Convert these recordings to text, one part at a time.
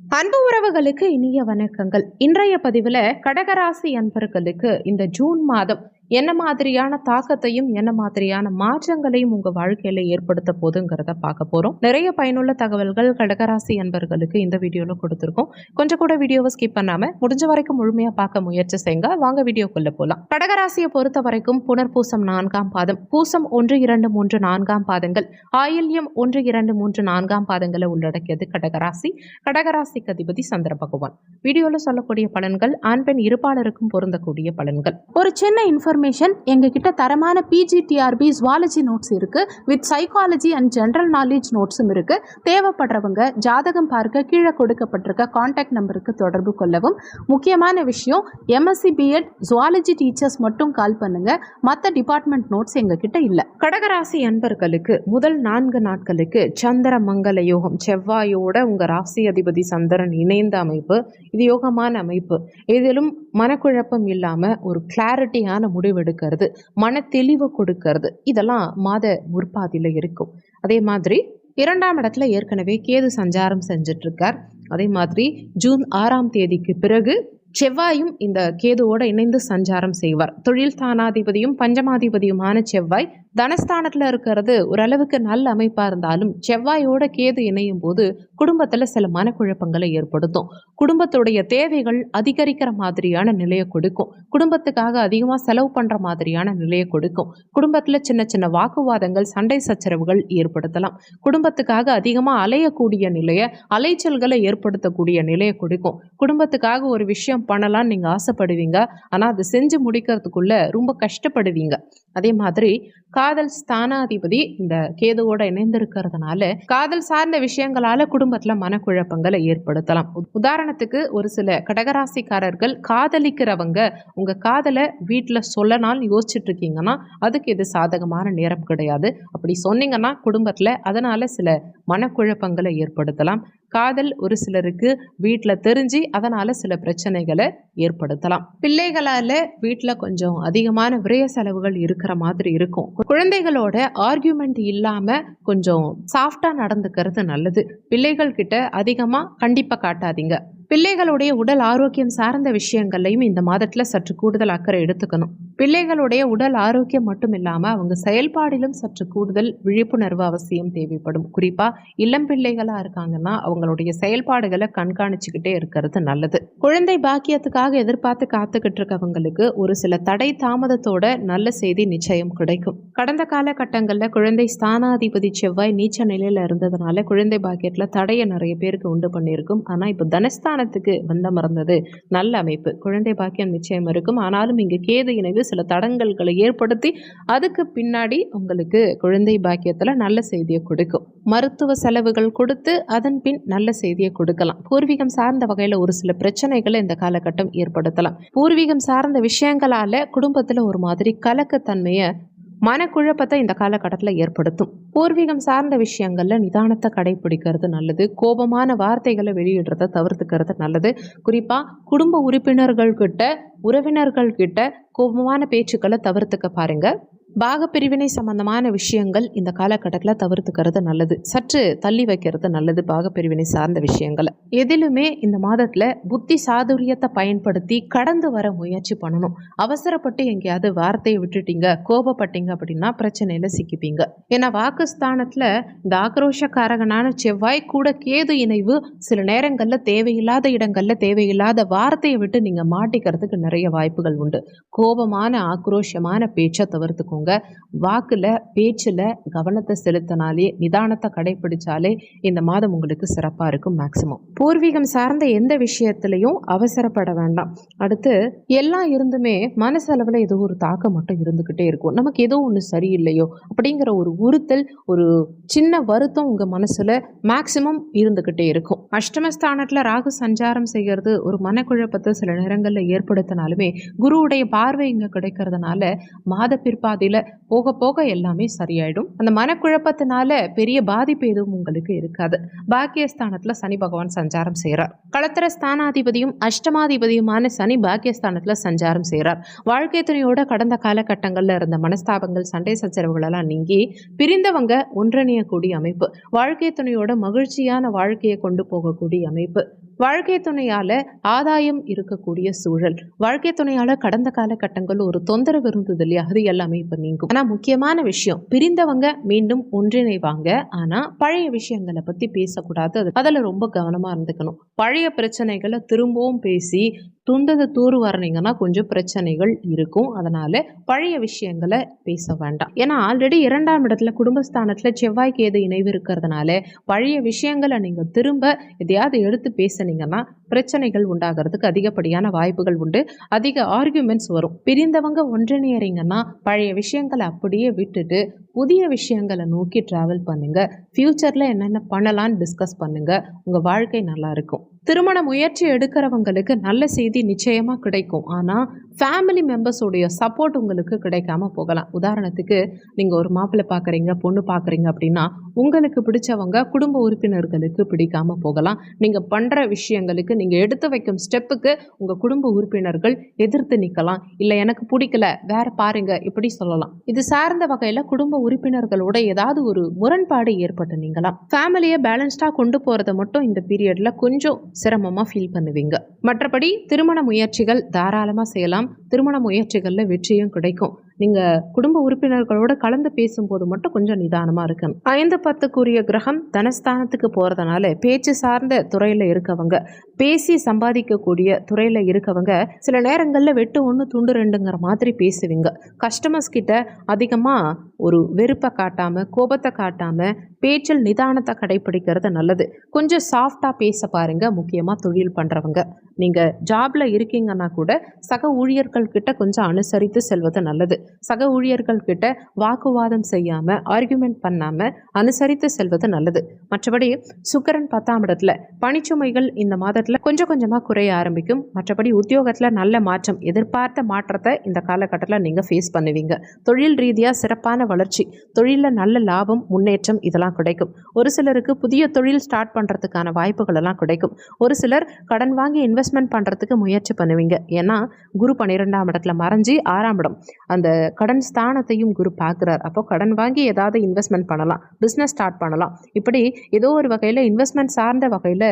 அன்பு உறவுகளுக்கு இனிய வணக்கங்கள். இன்றைய பதிவில் கடகராசி அன்பர்களுக்கு இந்த ஜூன் மாதம் என்ன மாதிரியான தாக்கத்தையும் என்ன மாதிரியான மாற்றங்களையும் உங்கள் வாழ்க்கையில் ஏற்படுத்த போதுங்கிறத பார்க்க போகிறோம் நிறைய பயனுள்ள தகவல்கள் கடகராசி என்பர்களுக்கு இந்த வீடியோவில் கொடுத்துருக்கோம். கொஞ்சம் கூட வீடியோவை ஸ்கிப் பண்ணாமல் முடிஞ்ச வரைக்கும் முழுமையாக பார்க்க முயற்சி செய்யுங்க. வாங்க வீடியோக்குள்ளே போகலாம் கடகராசியை பொறுத்த வரைக்கும் புனர்பூசம் நான்காம் பாதம் பூசம் ஒன்று இரண்டு மூன்று நான்காம் பாதங்கள் ஆயில்யம் ஒன்று இரண்டு மூன்று நான்காம் பாதங்களை உள்ளடக்கியது கடகராசி. கடகராசிக்கு அதிபதி சந்திர பகவான். வீடியோவில் சொல்லக்கூடிய பலன்கள் ஆண் பெண் இருப்பாளருக்கும் பொருந்தக்கூடிய பலன்கள். ஒரு சின்ன இன்ஃபர்மேஷன் எங்ககிட்ட தரமான பிஜிடிஆர்பி ஜுவாலஜி நோட்ஸ் இருக்கு with psychology and general knowledge நோட்ஸும் இருக்கு. தேவைப்படுறவங்க ஜாதகம் பார்க்க கீழே கொடுக்கப்பட்டிருக்க காண்டாக்ட் நம்பருக்கு தொடர்பு கொள்ளவும். முக்கியமான விஷயம் எம்எஸ்சி பிஎட் ஜுவாலஜி டீச்சர்ஸ் மட்டும் கால் பண்ணுங்க. மற்ற டிபார்ட்மெண்ட் நோட்ஸ் எங்ககிட்ட இல்லை. கடகராசி அன்பர்களுக்கு முதல் நான்கு நாட்களுக்கு சந்திர மங்கள யோகம் செவ்வாயோட உங்க ராசி அதிபதி சந்திரன் இணைந்த அமைப்பு. இது யோகமான அமைப்பு. இதிலும் மனக்குழப்பம் இல்லாம ஒரு கிளாரிட்டியான முடிவு முடிவெடுக்கிறது மன தெளிவு கொடுக்கறது. இதெல்லாம் மாத முற்பாதியில் இருக்கும். அதே மாதிரி இரண்டாம் இடத்துல ஏற்கனவே கேது சஞ்சாரம் செஞ்சுட்டு இருக்கார் அதே மாதிரி ஜூன் ஆறாம் தேதிக்கு பிறகு செவ்வாயும் இந்த கேதுவோட இணைந்து சஞ்சாரம் செய்வார். தொழில் ஸ்தானாதிபதியும் பஞ்சமாதிபதியுமான செவ்வாய் தனஸ்தானத்தில் இருக்கிறது ஓரளவுக்கு நல்ல அமைப்பாக இருந்தாலும் செவ்வாயோட கேது இணையும் போது குடும்பத்தில் சில மனக்குழப்பங்களை ஏற்படுத்தும். குடும்பத்துடைய தேவைகள் அதிகரிக்கிற மாதிரியான நிலையை கொடுக்கும். குடும்பத்துக்காக அதிகமாக செலவு பண்ணுற மாதிரியான நிலையை கொடுக்கும். குடும்பத்தில் சின்ன சின்ன வாக்குவாதங்கள் சண்டை சச்சரவுகள் ஏற்படுத்தலாம். குடும்பத்துக்காக அதிகமாக அலையக்கூடிய நிலையை அலைச்சல்களை ஏற்படுத்தக்கூடிய நிலையை கொடுக்கும். குடும்பத்துக்காக ஒரு விஷயம் பண்ணலாம்னு நீங்கள் ஆசைப்படுவீங்க. ஆனால் அது செஞ்சு முடிக்கிறதுக்குள்ள ரொம்ப கஷ்டப்படுவீங்க. அதே மாதிரி காதல் ஸ்தானாதிபதி இந்த கேதுவோட இணைந்திருக்கிறதுனால காதல் சார்ந்த விஷயங்களால குடும்பத்துல மனக்குழப்பங்களை ஏற்படுத்தலாம். உ- உதாரணத்துக்கு ஒரு சில கடகராசிக்காரர்கள் காதலிக்கிறவங்க உங்க காதலை வீட்டில் சொல்லனாலும் யோசிச்சுட்டு இருக்கீங்கன்னா அதுக்கு இது சாதகமான நேரம் கிடையாது. அப்படி சொன்னீங்கன்னா குடும்பத்துல அதனால சில மனக்குழப்பங்களை ஏற்படுத்தலாம். காதல் ஒரு சிலருக்கு வீட்டில் தெரிஞ்சு அதனால் சில பிரச்சனைகளை ஏற்படுத்தலாம். பிள்ளைகளால் வீட்டில் கொஞ்சம் அதிகமான விரய செலவுகள் இருக்கிற மாதிரி இருக்கும். குழந்தைகளோட ஆர்கியூமெண்ட் இல்லாமல் கொஞ்சம் சாஃப்டாக நடந்துக்கிறது நல்லது. பிள்ளைகள் கிட்ட அதிகமாக கண்டிப்பாக காட்டாதீங்க. பிள்ளைகளுடைய உடல் ஆரோக்கியம் சார்ந்த விஷயங்கள்லையும் இந்த மாதத்தில் சற்று கூடுதல் அக்கறை எடுத்துக்கணும். பிள்ளைகளுடைய உடல் ஆரோக்கியம் மட்டும் இல்லாமல் அவங்க செயல்பாடிலும் சற்று கூடுதல் விழிப்புணர்வு அவசியம் தேவைப்படும். குறிப்பாக இளம் பிள்ளைகளாக இருக்காங்கன்னா அவங்களுடைய செயல்பாடுகளை கண்காணிச்சுக்கிட்டே இருக்கிறது நல்லது. குழந்தை பாக்கியத்துக்காக எதிர்பார்த்து காத்துக்கிட்டு இருக்கவங்களுக்கு ஒரு சில தடை தாமதத்தோட நல்ல செய்தி நிச்சயம் கிடைக்கும். கடந்த காலகட்டங்களில் குழந்தை ஸ்தானாதிபதி செவ்வாய் நீச்ச நிலையில் இருந்ததுனால குழந்தை பாக்கியத்தில் தடையை நிறைய பேருக்கு உண்டு பண்ணியிருக்கும். ஆனால் இப்போ தனஸ்தானத்துக்கு வந்த மறந்தது. நல்ல அமைப்பு. குழந்தை பாக்கியம் நிச்சயம் இருக்கும். ஆனாலும் இங்கு கேது இணைவு சில தடங்கல்களை ஏற்படுத்தி அதுக்கு பின்னாடி உங்களுக்கு குழந்தை பாக்கியத்துல நல்ல செய்தியை கொடுக்கும். மருத்துவ செலவுகள் கொடுத்து அதன் பின் நல்ல செய்தியை கொடுக்கலாம். பூர்வீகம் சார்ந்த வகையில ஒரு சில பிரச்சனைகளை இந்த காலகட்டம் ஏற்படுத்தலாம். பூர்வீகம் சார்ந்த விஷயங்களால குடும்பத்துல ஒரு மாதிரி கலக்கத்தன்மையை மனக்குழப்பத்தை இந்த காலகட்டத்தில் ஏற்படுத்தும். பூர்வீகம் சார்ந்த விஷயங்கள்ல நிதானத்தை கடைபிடிக்கிறது நல்லது. கோபமான வார்த்தைகளை வெளியிடுறத தவிர்த்துக்கிறது நல்லது. குறிப்பா குடும்ப உறுப்பினர்கள் கிட்ட உறவினர்கள் கிட்ட கோபமான பேச்சுக்களை தவிர்த்துக்க பாருங்க. பாகப்பிரிவினை சம்பந்தமான விஷயங்கள் இந்த காலகட்டத்தில் தவிர்த்துக்கிறது நல்லது. சற்று தள்ளி வைக்கிறது நல்லது பாகப்பிரிவினை சார்ந்த விஷயங்களை. எதிலுமே இந்த மாதத்தில் புத்தி சாதுரியத்தை பயன்படுத்தி கடந்து வர முயற்சி பண்ணணும். அவசரப்பட்டு எங்கேயாவது வார்த்தையை விட்டுட்டீங்க கோபப்பட்டீங்க அப்படின்னா பிரச்சனையில் சிக்கிப்பீங்க. ஏன்னா வாக்குஸ்தானத்தில் இந்த ஆக்ரோஷக்காரகனான செவ்வாய் கூட கேது இணைவு சில நேரங்களில் தேவையில்லாத இடங்களில் தேவையில்லாத வார்த்தையை விட்டு நீங்கள் மாட்டிக்கிறதுக்கு நிறைய வாய்ப்புகள் உண்டு. கோபமான ஆக்ரோஷமான பேச்சை தவிர்த்துக்கோங்க. வாக்கில் பேச்சில் கவனத்தை செலுத்தினாலே நிதானத்தை கடைபிடிச்சாலே இந்த மாதம் உங்களுக்கு சிறப்பாக இருக்கும் மேக்சிமம் பூர்வீகம் சார்ந்த எந்த விஷயத்துலையும் அவசரப்பட வேண்டாம். அடுத்து எல்லாம் இருந்துமே மனசளவில் ஏதோ ஒரு தாக்கம் மட்டும் இருந்துக்கிட்டே இருக்கும். நமக்கு ஏதோ ஒன்று சரியில்லையோ அப்படிங்கிற ஒரு உறுத்தல் ஒரு சின்ன வருத்தம் உங்கள் மனசில் மேக்சிமம் இருந்துக்கிட்டே இருக்கும். அஷ்டமஸ்தானத்தில் ராகு சஞ்சாரம் செய்கிறது ஒரு மனக்குழப்பத்தை சில நேரங்களில் ஏற்படுத்தினாலுமே குருவுடைய பார்வை இங்கே கிடைக்கிறதுனால மாத பிற்பாதை பாதையில் போக போக எல்லாமே சரியாயிடும். அந்த மனக்குழப்பத்தினால பெரிய பாதிப்பு எதுவும் உங்களுக்கு இருக்காது. பாக்கியஸ்தானத்தில் சனி பகவான் சஞ்சாரம் செய்கிறார் களத்திர ஸ்தானாதிபதியும் அஷ்டமாதிபதியுமான சனி பாக்கியஸ்தானத்தில் சஞ்சாரம் செய்கிறார் வாழ்க்கை துணையோட கடந்த காலகட்டங்களில் இருந்த மனஸ்தாபங்கள் சண்டை சச்சரவுகள் எல்லாம் நீங்கி பிரிந்தவங்க ஒன்றிணையக்கூடிய அமைப்பு. வாழ்க்கை துணையோட மகிழ்ச்சியான வாழ்க்கையை கொண்டு போகக்கூடிய அமைப்பு. வாழ்க்கை துணையால் ஆதாயம் இருக்கக்கூடிய சூழல். வாழ்க்கை துணையால் கடந்த காலகட்டங்கள் ஒரு தொந்தரவு இருந்தது இல்லையா? அது எல்லாமே இப்போ நீங்கும். ஆனால் முக்கியமான விஷயம் பிரிந்தவங்க மீண்டும் ஒன்றிணைவாங்க. ஆனால் பழைய விஷயங்களை பற்றி பேசக்கூடாது. அது- அதில் ரொம்ப கவனமாக இருந்துக்கணும். பழைய பிரச்சனைகளை திரும்பவும் பேசி துண்டதை தூர் வரணிங்கன்னா கொஞ்சம் பிரச்சனைகள் இருக்கும். அதனால பழைய விஷயங்களை பேச வேண்டாம். ஏன்னா ஆல்ரெடி இரண்டாம் இடத்துல குடும்பஸ்தானத்தில் செவ்வாய்க்கு ஏது இணைவு இருக்கிறதுனால பழைய விஷயங்களை நீங்கள் திரும்ப எதையாவது எடுத்து பேசுனீங்கன்னா பிரச்சனைகள் உண்டாகிறதுக்கு அதிகப்படியான வாய்ப்புகள் உண்டு. அதிக ஆர்கியூமெண்ட்ஸ் வரும். பிரிந்தவங்க ஒன்றிணையறீங்கன்னா பழைய விஷயங்களை அப்படியே விட்டுட்டு புதிய விஷயங்களை நோக்கி ட்ராவல் பண்ணுங்க. ஃப்யூச்சரில் என்னென்ன பண்ணலாம்னு டிஸ்கஸ் பண்ணுங்க. உங்கள் வாழ்க்கை நல்லா இருக்கும். திருமண முயற்சி எடுக்கிறவங்களுக்கு நல்ல செய்தி நிச்சயமாக கிடைக்கும். ஆனால் ஃபேமிலி மெம்பர்ஸோடைய சப்போர்ட் உங்களுக்கு கிடைக்காம போகலாம். உதாரணத்துக்கு நீங்கள் ஒரு மாப்பிள்ளை பார்க்குறீங்க பொண்ணு பார்க்குறீங்க அப்படின்னா உங்களுக்கு பிடிச்சவங்க குடும்ப உறுப்பினர்களுக்கு பிடிக்காம போகலாம். நீங்கள் பண்ணுற விஷயங்களுக்கு நீங்கள் எடுத்து வைக்கும் ஸ்டெப்புக்கு உங்கள் குடும்ப உறுப்பினர்கள் எதிர்த்து நிற்கலாம் இல்லை எனக்கு பிடிக்கல. வேற பாருங்க. இப்படி சொல்லலாம். இது சார்ந்த வகையில் குடும்ப உறுப்பினர்களோட ஏதாவது ஒரு முரண்பாடு ஏற்பட்டு நீங்களாம் ஃபேமிலியை பேலன்ஸ்டாக கொண்டு போகிறத மட்டும் இந்த பீரியடில் கொஞ்சம் சிரமமாக ஃபீல் பண்ணுவீங்க. மற்றபடி திருமண முயற்சிகள் தாராளமாக செய்யலாம். திருமண முயற்சிகளில் வெற்றியும் கிடைக்கும். நீங்க குடும்ப உறுப்பினர்களோட கலந்து பேசும்போது மட்டும் கொஞ்சம் நிதானமா இருக்கணும். ஐந்து பத்துக்குரிய கிரகம் தனஸ்தானத்துக்கு போறதுனால பேச்சு சார்ந்த துறையில இருக்கவங்க பேசி சம்பாதிக்கக்கூடிய துறையில இருக்கவங்க சில நேரங்களில் வெட்டு ஒன்று துண்டு ரெண்டுங்கிற மாதிரி பேசுவீங்க. கஸ்டமர்ஸ் கிட்ட அதிகமாக ஒரு வெறுப்பை காட்டாம கோபத்தை காட்டாம பேச்சில் நிதானத்தை கடைபிடிக்கிறது நல்லது. கொஞ்சம் சாஃப்டாக பேச பாருங்க முக்கியமாக தொழில் பண்ணுறவங்க நீங்கள் ஜாப்ல இருக்கீங்கன்னா கூட சக ஊழியர்கள் கிட்ட கொஞ்சம் அனுசரித்து செல்வது நல்லது. சக ஊழியர்கள் கிட்ட வாக்குவாதம் செய்யாம ஆர்கியூமெண்ட் பண்ணாம அனுசரித்து செல்வது நல்லது. மற்றபடி சுக்கரன் பத்தாம் இடத்துல பணிச்சுமைகள் இந்த மாதத்துல கொஞ்சம் கொஞ்சமா குறைய ஆரம்பிக்கும். மற்றபடி உத்தியோகத்துல நல்ல மாற்றம் எதிர்பார்த்த மாற்றத்தை இந்த காலகட்டத்தில் நீங்க ஃபேஸ் பண்ணுவீங்க. தொழில் ரீதியா சிறப்பான வளர்ச்சி தொழிலில் நல்ல லாபம் முன்னேற்றம் இதெல்லாம் கிடைக்கும். ஒரு சிலருக்கு புதிய தொழில் ஸ்டார்ட் பண்றதுக்கான வாய்ப்புகள் எல்லாம் கிடைக்கும். ஒரு சிலர் கடன் வாங்கி இன்வெஸ்ட்மெண்ட் பண்றதுக்கு முயற்சி பண்ணுவீங்க. ஏன்னா குரு பன்னிரெண்டாம் இடத்துல மறைஞ்சி ஆறாம் இடம். அந்த கடன் ஸ்தானத்தையும் குரு பார்க்குறார். அப்போ கடன் வாங்கி ஏதாவது இன்வெஸ்ட்மெண்ட் பண்ணலாம். பிஸ்னஸ் ஸ்டார்ட் பண்ணலாம். இப்படி ஏதோ ஒரு வகையில் இன்வெஸ்ட்மெண்ட் சார்ந்த வகையில்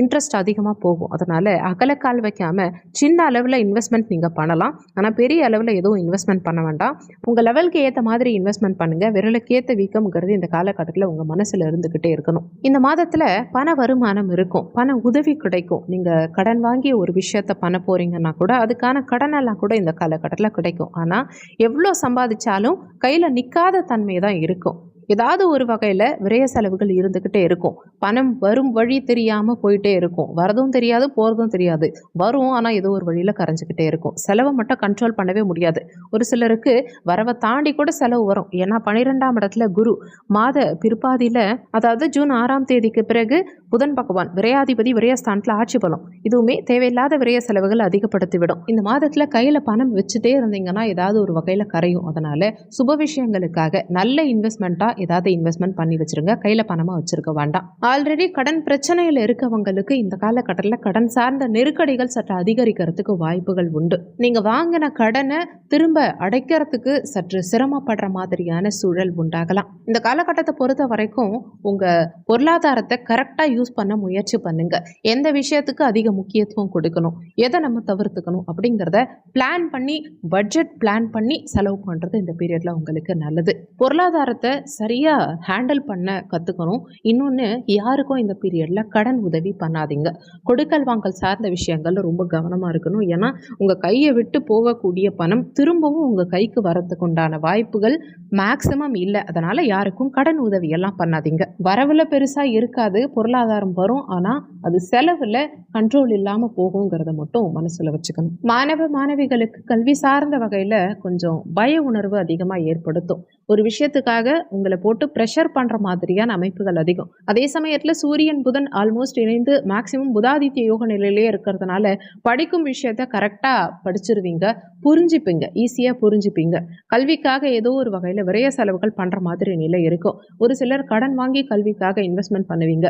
இன்ட்ரெஸ்ட் அதிகமாக போகும். அதனால் அகலக்கால் வைக்காம சின்ன அளவில் இன்வெஸ்ட்மெண்ட் நீங்கள் பண்ணலாம். ஆனால் பெரிய அளவில் எதுவும் இன்வெஸ்ட்மெண்ட் பண்ண வேண்டாம். உங்கள் லெவலுக்கு ஏற்ற மாதிரி இன்வெஸ்ட்மெண்ட் பண்ணுங்கள் விரலுக்கேற்ற வீக்கம்ங்கிறது இந்த காலகட்டத்தில் உங்கள் மனசில் இருந்துக்கிட்டே இருக்கணும். இந்த மாதத்தில் பண வருமானம் இருக்கும். பண உதவி கிடைக்கும். நீங்கள் கடன் வாங்கி ஒரு விஷயத்த பண்ண போகிறீங்கன்னா கூட அதுக்கான கடனெல்லாம் கூட இந்த காலகட்டத்தில் கிடைக்கும். ஆனால் எவ்வளோ சம்பாதிச்சாலும் கையில் நிற்காத தன்மை தான் இருக்கும். ஏதாவது ஒரு வகையில் விரய செலவுகள் இருந்துக்கிட்டே இருக்கும். பணம் வரும் வழி தெரியாமல் போயிட்டே இருக்கும். வரதும் தெரியாது போகிறதும் தெரியாது. வரும் ஆனால் ஏதோ ஒரு வழியில் கரைஞ்சிக்கிட்டே இருக்கும். செலவை மட்டும் கண்ட்ரோல் பண்ணவே முடியாது. ஒரு சிலருக்கு வரவை தாண்டி கூட செலவு வரும். ஏன்னா பன்னிரெண்டாம் இடத்துல குரு மாத பிற்பாதியில் அதாவது ஜூன் ஆறாம் தேதிக்கு பிறகு புதன் பகவான் விரையாதிபதி விரயஸ்தானத்தில் ஆட்சி பலம். இதுவுமே தேவையில்லாத விரய செலவுகள் அதிகப்படுத்தி விடும் இந்த மாதத்தில் கையில் பணம் வச்சுட்டே இருந்தீங்கன்னா ஏதாவது ஒரு வகையில் கரையும். அதனால் சுப விஷயங்களுக்காக நல்ல இன்வெஸ்ட்மெண்ட்டாக ஏதாவது இன்வெஸ்ட்மெண்ட் பண்ணி வச்சிருங்க. கையில் பணமாக வச்சிருக்க வேண்டாம். ஆல்ரெடி கடன் பிரச்சனையில் இருக்கவங்களுக்கு இந்த காலகட்டத்தில் கடன் சார்ந்த நெருக்கடிகள் சற்று அதிகரிக்கிறதுக்கு வாய்ப்புகள் உண்டு. நீங்கள் வாங்கின கடனை திரும்ப அடைக்கிறதுக்கு சற்று சிரமப்படுற மாதிரியான சூழல் உண்டாகலாம். இந்த காலகட்டத்தை பொறுத்த வரைக்கும் உங்கள் பொருளாதாரத்தை கரெக்டாக யூஸ் பண்ண முயற்சி பண்ணுங்க. எந்த விஷயத்துக்கு அதிக முக்கியத்துவம் கொடுக்கணும்? எதை நம்ம தவிர்த்துக்கணும்? அப்படிங்கிறத பிளான் பண்ணி பட்ஜெட் பிளான் பண்ணி செலவு பண்ணுறது இந்த பீரியடில் உங்களுக்கு நல்லது. பொருளாதாரத்தை சரி நிறையா ஹேண்டில் பண்ண கற்றுக்கணும் இன்னொன்று யாருக்கும் இந்த பீரியடில் கடன் உதவி பண்ணாதீங்க. கொடுக்கல் வாங்கல் சார்ந்த விஷயங்கள்ல ரொம்ப கவனமாக இருக்கணும். ஏன்னா உங்கள் கையை விட்டு போகக்கூடிய பணம் திரும்பவும் உங்கள் கைக்கு வரதுக்கு உண்டான வாய்ப்புகள் மேக்ஸிமம் இல்லை. அதனால் யாருக்கும் கடன் உதவி எல்லாம் பண்ணாதீங்க. வரவுல பெருசாக இருக்காது பொருளாதாரம் வரும். ஆனால் அது செலவில் கண்ட்ரோல் இல்லாமல் போகுங்கிறத மட்டும் மனசில் வச்சுக்கணும். மாணவ மாணவிகளுக்கு கல்வி சார்ந்த வகையில் கொஞ்சம் பய உணர்வு அதிகமாக ஏற்படுத்தும். ஒரு விஷயத்துக்காக உங்களை உங்களை போட்டு ப்ரெஷர் பண்ணுற மாதிரியான அமைப்புகள் அதிகம். அதே சமயத்தில் சூரியன் புதன் ஆல்மோஸ்ட் இணைந்து மேக்சிமம் புதாதித்ய யோக நிலையிலே இருக்கிறதுனால படிக்கும் விஷயத்த கரெக்டாக படிச்சிருவீங்க புரிஞ்சுப்பீங்க ஈஸியாக புரிஞ்சுப்பீங்க. கல்விக்காக ஏதோ ஒரு வகையில் விரைய செலவுகள் பண்ணுற மாதிரி நிலை இருக்கும். ஒரு சிலர் கடன் வாங்கி கல்விக்காக இன்வெஸ்ட்மெண்ட் பண்ணுவீங்க.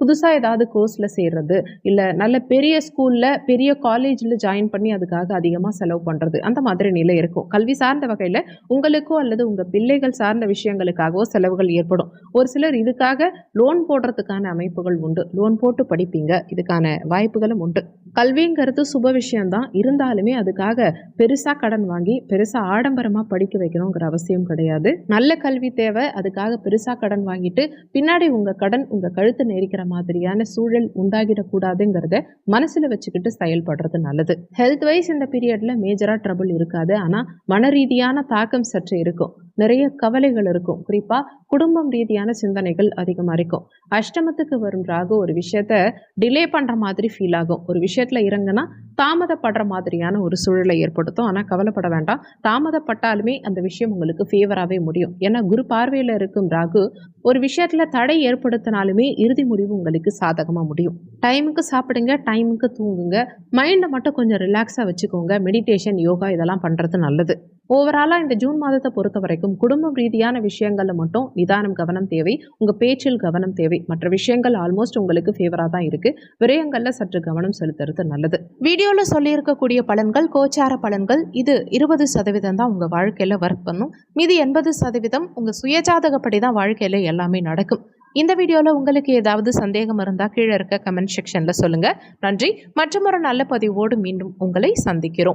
புதுசாக ஏதாவது கோர்ஸில் சேர்றது இல்லை நல்ல பெரிய ஸ்கூலில் பெரிய காலேஜில் ஜாயின் பண்ணி அதுக்காக அதிகமாக செலவு பண்ணுறது அந்த மாதிரி நிலை இருக்கும். கல்வி சார்ந்த வகையில் உங்களுக்கோ அல்லது உங்கள் பிள்ளைகள் சார்ந்த விஷயங்களுக்காகவோ செலவுகள் ஏற்படும். ஒரு சிலர் இதுக்காக லோன் போடுறதுக்கான அமைப்புகள் உண்டு. லோன் போட்டு படிப்பீங்க. இதுக்கான வாய்ப்புகளும் உண்டு. கல்விங்கிறது சுப விஷயம்தான். இருந்தாலுமே அதுக்காக பெருசாக கடன் வாங்கி பெருசாக ஆடம்பரமாக படிக்க வைக்கணுங்கிற அவசியம் கிடையாது. நல்ல கல்வி தேவை. அதுக்காக பெருசாக கடன் வாங்கிட்டு பின்னாடி உங்கள் கடன் உங்கள் கழுத்தை நெரிக்கிற மாதிரியான சூழல் உண்டாகிடக்கூடாதுங்கிறத மனசில் வச்சுக்கிட்டு செயல்படுறது நல்லது. ஹெல்த் வைஸ் இந்த பீரியடில் மேஜராக ட்ரபிள் இருக்காது. ஆனால் மன ரீதியான தாக்கம் சற்று இருக்கும். நிறைய கவலைகள் இருக்கும். குறிப்பாக குடும்பம் ரீதியான சிந்தனைகள் அதிகமாக இருக்கும். அஷ்டமத்துக்கு வரும் ராகு ஒரு விஷயத்த டிலே பண்ணுற மாதிரி ஃபீல் ஆகும். ஒரு விஷயத்தில் இறங்குனா தாமதப்படுற மாதிரியான ஒரு சூழலை ஏற்படுத்தும். ஆனால் கவலைப்பட வேண்டாம். தாமதப்பட்டாலுமே அந்த விஷயம் உங்களுக்கு ஃபேவராகவே முடியும். ஏன்னா குரு பார்வையில் இருக்கும் ராகு ஒரு விஷயத்தில் தடை ஏற்படுத்தினாலுமே இறுதி முடிவு உங்களுக்கு சாதகமாக முடியும். டைமுக்கு சாப்பிடுங்க டைமுக்கு தூங்குங்க. மைண்டை மட்டும் கொஞ்சம் ரிலாக்ஸாக வச்சுக்கோங்க. மெடிடேஷன் யோகா இதெல்லாம் பண்ணுறது நல்லது. ஓவராலாக இந்த ஜூன் மாதத்தை பொறுத்த வரைக்கும் குடும்பம் ரீதியான விஷயங்களில் மட்டும் நிதானம் கவனம் தேவை. உங்கள் பேச்சில் கவனம் தேவை. மற்ற விஷயங்கள் ஆல்மோஸ்ட் உங்களுக்கு ஃபேவராக தான் இருக்குது விரயங்களில் சற்று கவனம் செலுத்துறது நல்லது. வீடியோவில் சொல்லியிருக்கக்கூடிய பலன்கள் கோச்சார பலன்கள் இது இருபது சதவீதம் தான் உங்கள் வாழ்க்கையில் ஒர்க் பண்ணும். மீதி எண்பது சதவீதம் உங்கள் சுயஜாதகப்படி தான் வாழ்க்கையில் எல்லாமே நடக்கும். இந்த வீடியோவில் உங்களுக்கு ஏதாவது சந்தேகம் இருந்தால் கீழே இருக்க கமெண்ட் செக்ஷனில் சொல்லுங்கள் நன்றி. மற்றும் ஒரு நல்ல பதிவோடு மீண்டும் உங்களை சந்திக்கிறோம்.